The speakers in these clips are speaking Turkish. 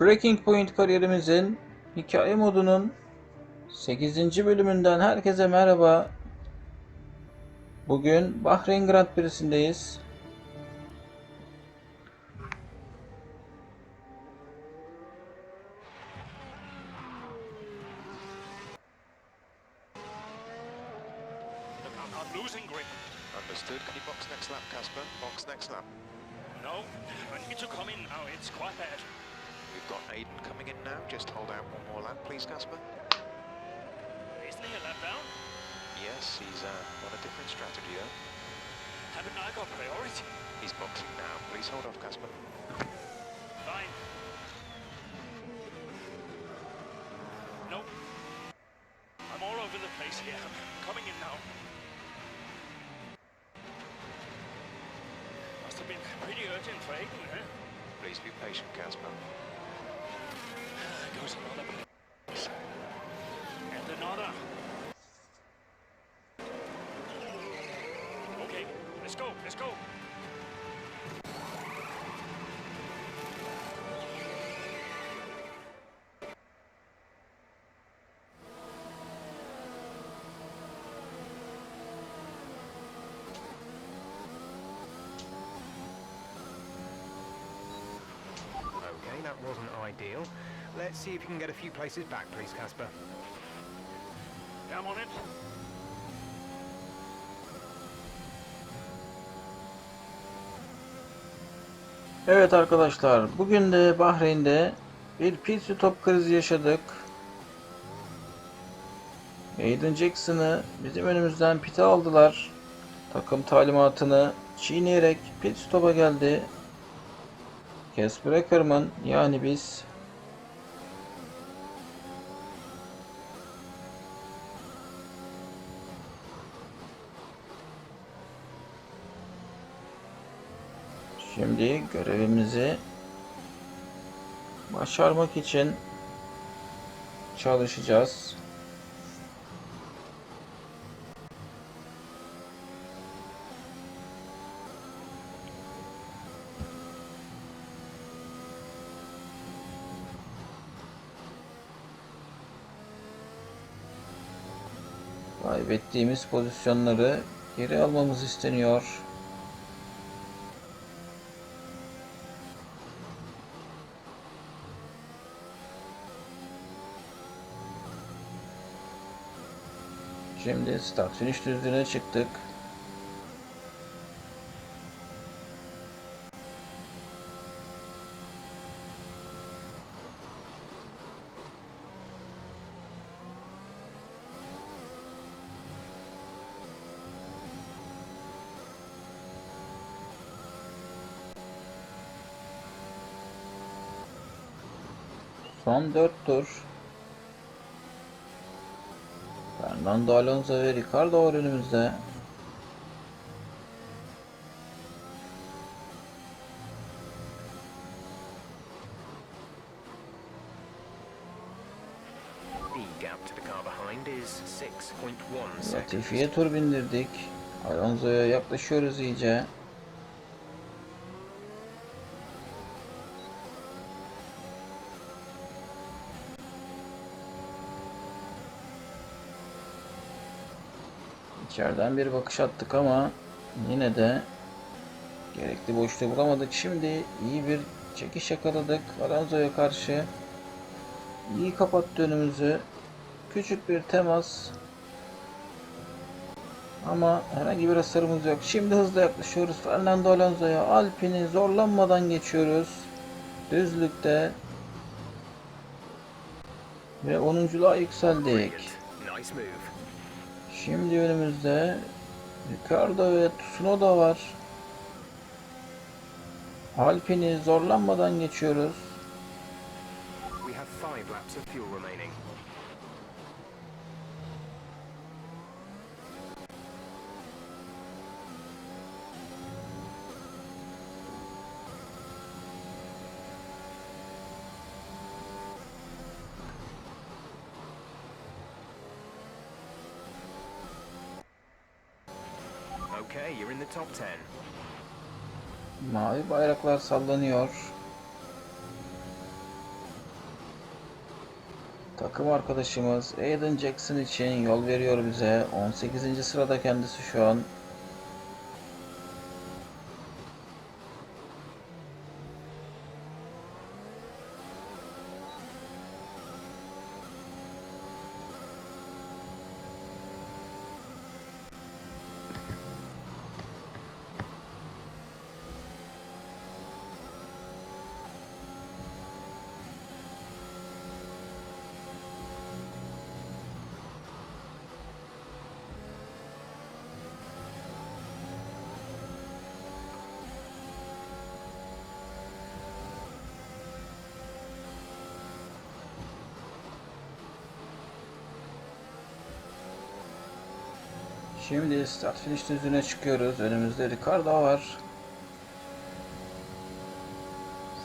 Breaking Point kariyerimizin hikaye modunun 8. bölümünden herkese merhaba. Bugün Bahreyn Grand Prix'sindeyiz. Understood. Can you box next lap, Casper? Box next lap. No, I need to come in now. It's quite bad. We've got Aiden coming in now. Just hold out one more lap, please, Casper. Isn't he a lap down? Yes, he's uh, on a different strategy, though. Haven't I got priority? He's boxing now. Please hold off, Casper. Fine. Nope. I'm all over the place here. I'm coming in now. Must have been pretty urgent for Aiden, huh? Please be patient, Casper. There goes another. And another. Okay, let's go, let's go. Okay, that wasn't ideal. Let's see if you can get a few places back, please, Casper. Yeah, I'm on it. Evet arkadaşlar, bugün de Bahreyn'de bir pit stop krizi yaşadık. Aiden Jackson'ı bizim önümüzden pite aldılar. Takım talimatını çiğneyerek pit stop'a geldi. Casper Ackerman yani biz Şimdi görevimizi başarmak için çalışacağız. Kaybettiğimiz pozisyonları geri almamız isteniyor. Şimdi start finish düzlüğüne çıktık. Son 4 tur. Fernando Alonso ve Ricardo var önümüzde. The gap to the car behind is 6.1 seconds. Latifi'ye tur bindirdik. Alonso'ya yaklaşıyoruz iyice. İçeriden bir bakış attık ama yine de gerekli boşluğu bulamadık. Şimdi iyi bir çekiş yakaladık Alonso'ya karşı. İyi kapattı önümüzü. Küçük bir temas. Ama herhangi bir hasarımız yok. Şimdi hızla yaklaşıyoruz Fernando Alonso'ya. Alpine'i zorlanmadan geçiyoruz. Düzlükte. Ve 10'unculuğa yükseldik. Şimdi önümüzde Ricardo ve Tsunoda var. Alpine'i zorlanmadan geçiyoruz. We have five laps of fuel remaining. Mavi bayraklar sallanıyor. Takım arkadaşımız Aiden Jackson için yol veriyor bize. 18. sırada kendisi şu an. Şimdi start finish düzlüğüne çıkıyoruz. Önümüzde Ricardo var.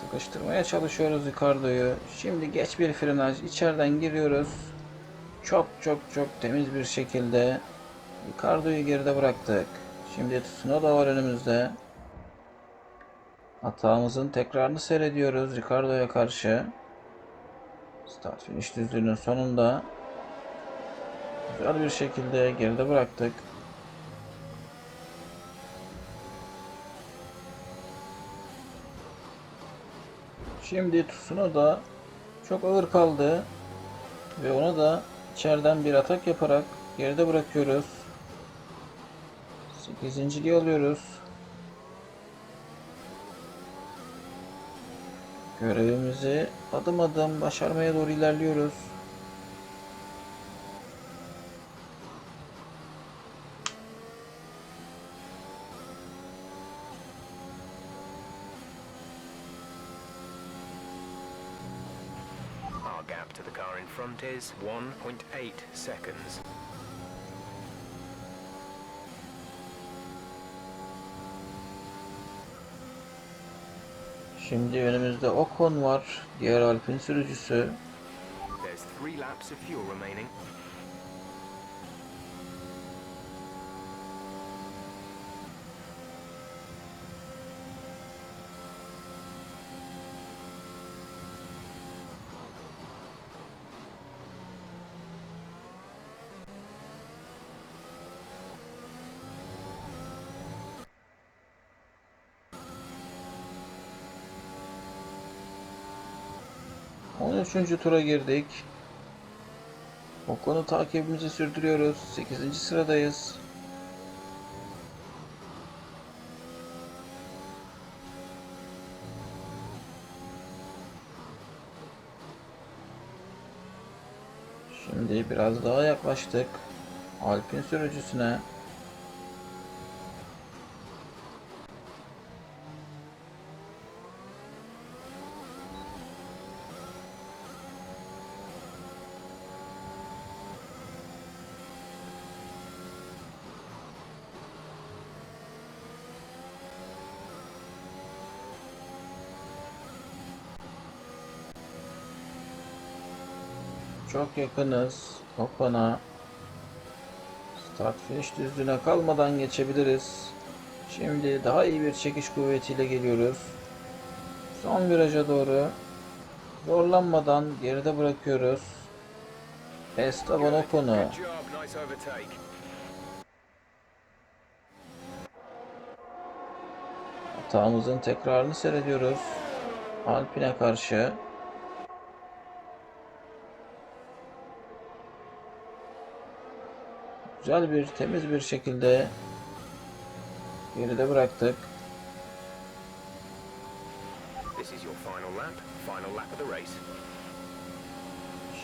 Sıkıştırmaya çalışıyoruz Ricardo'yu. Şimdi geç bir frenaj. içeriden giriyoruz. Çok çok çok temiz bir şekilde Ricardo'yu geride bıraktık. Şimdi Tsunoda var önümüzde. Hatamızın tekrarını seyrediyoruz Ricardo'ya karşı. Start finish düzlüğünün sonunda güzel bir şekilde geride bıraktık. Şimdi Tsunoda çok ağır kaldı ve onu da içeriden bir atak yaparak geride bırakıyoruz. 8. alıyoruz. Görevimizi adım adım başarmaya doğru ilerliyoruz. Our gap to the car in front is 1.8 seconds. Şimdi önümüzde Ocon var. Diğer Alpin sürücüsü. There's three laps of fuel remaining. On üçüncü tura girdik. Ocon'u takibimizi sürdürüyoruz. 8. sıradayız. Şimdi biraz daha yaklaştık. Alpin sürücüsüne. Çok yakınız. Ocon'a. Start finish düzlüğüne kalmadan geçebiliriz. Şimdi daha iyi bir çekiş kuvvetiyle geliyoruz. Son viraja doğru zorlanmadan geride bırakıyoruz. Esteban Ocon'u. Hatamızın tekrarını seyrediyoruz. Alpine karşı. Güzel bir, temiz bir şekilde geride bıraktık.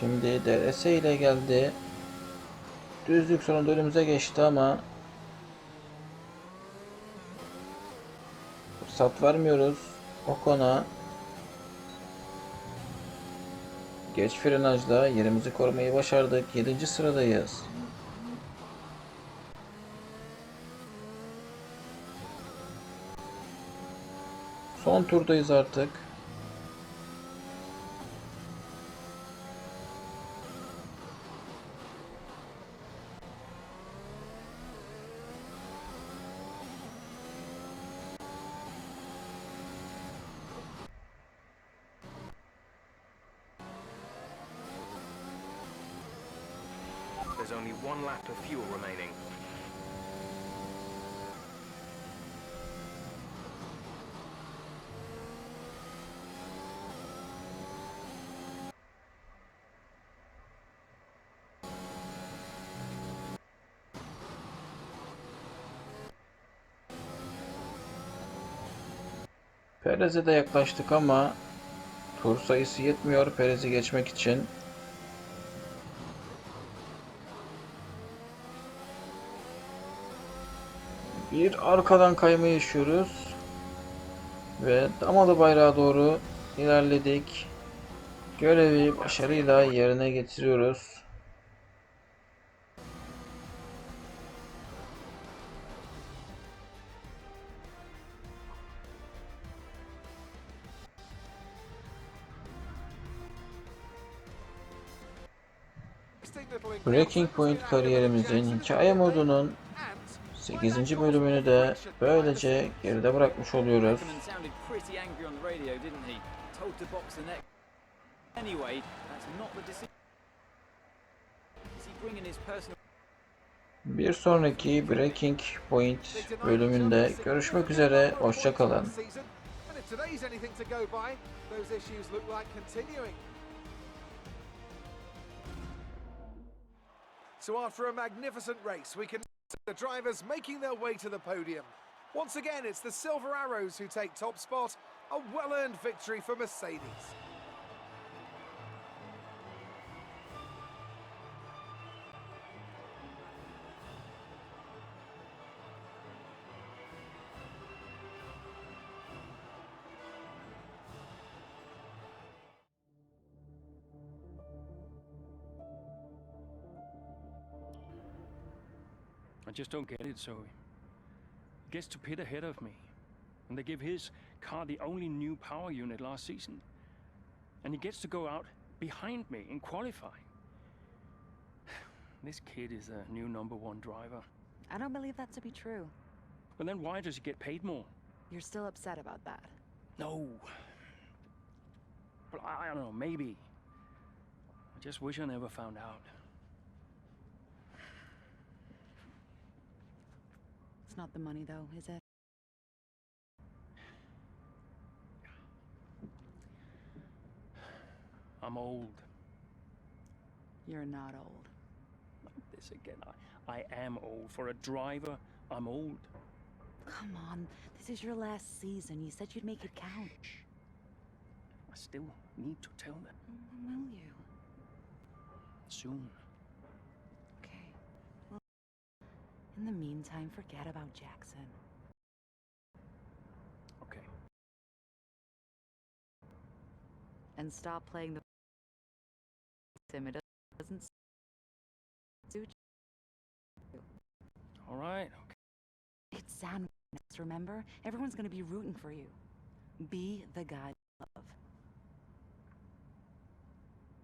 Şimdi DRS ile geldi. Düzlük sonunda önümüze geçti ama fırsat vermiyoruz Ocon'a. Geç frenajla yerimizi korumayı başardık. 7. sıradayız. Son turdayız artık. There's only one lap of fuel remaining. Perez'e de yaklaştık ama tur sayısı yetmiyor Perez'i geçmek için. Bir arkadan kayma yaşıyoruz. Ve Damalı bayrağa doğru ilerledik. Görevi başarıyla yerine getiriyoruz. Breaking Point kariyerimizin hikaye modunun 8. bölümünü de böylece geride bırakmış oluyoruz. Bir sonraki Breaking Point bölümünde görüşmek üzere. Hoşçakalın. So after a magnificent race, we can see the drivers making their way to the podium. Once again, it's the Silver Arrows who take top spot, a well-earned victory for Mercedes. Just don't get it, Zoe. He gets to pit ahead of me, and they give his car the only new power unit last season. And he gets to go out behind me in qualifying. This kid is a new number one driver. I don't believe that to be true. But then why does he get paid more? You're still upset about that. No. But I, I don't know, maybe. I just wish I never found out. Not the money, though, is it? I'm old. You're not old. Like This again. I, I am old. For a driver, I'm old. Come on, this is your last season. You said you'd make it count. I still need to tell them When will you? soon. Okay. Well, in the meantime, forget about Jackson. Okay. And stop playing the sim. It doesn't suit All right. Okay. It's sandwich, remember? Everyone's gonna be rooting for you. Be the guy you love.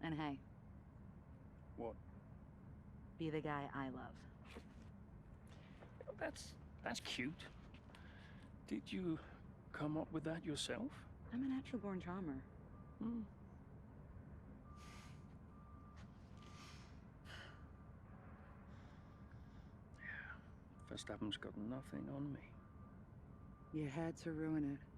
And hey, What? be the guy I love. That's that's cute. Did you come up with that yourself? I'm a natural born charmer. Hmm. Verstappen's got nothing on me. You had to ruin it.